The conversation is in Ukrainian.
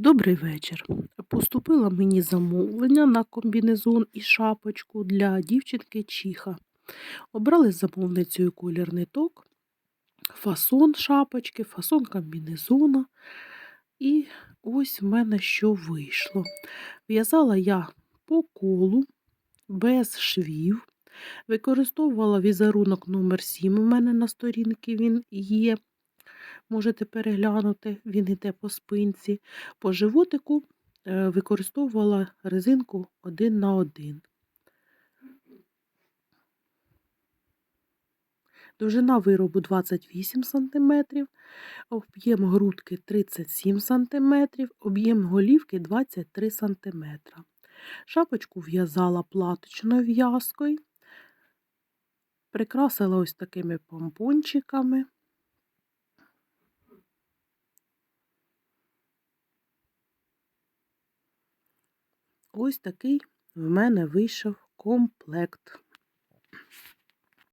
Добрий вечір. Поступило мені замовлення на комбінезон і шапочку для дівчинки Чіха. Обрали з замовницею колір ниток, фасон шапочки, фасон комбінезона. І ось в мене що вийшло. В'язала я по колу, без швів. Використовувала візерунок номер 7 у мене на сторінці він є. Можете переглянути, він йде по спинці. По животику е, використовувала резинку 1 на 1. Довжина виробу 28 см, об'єм грудки 37 см, об'єм голівки 23 см. Шапочку в'язала платочною в'язкою, прикрасила ось такими помпончиками. Ось такий в мене вийшов комплект.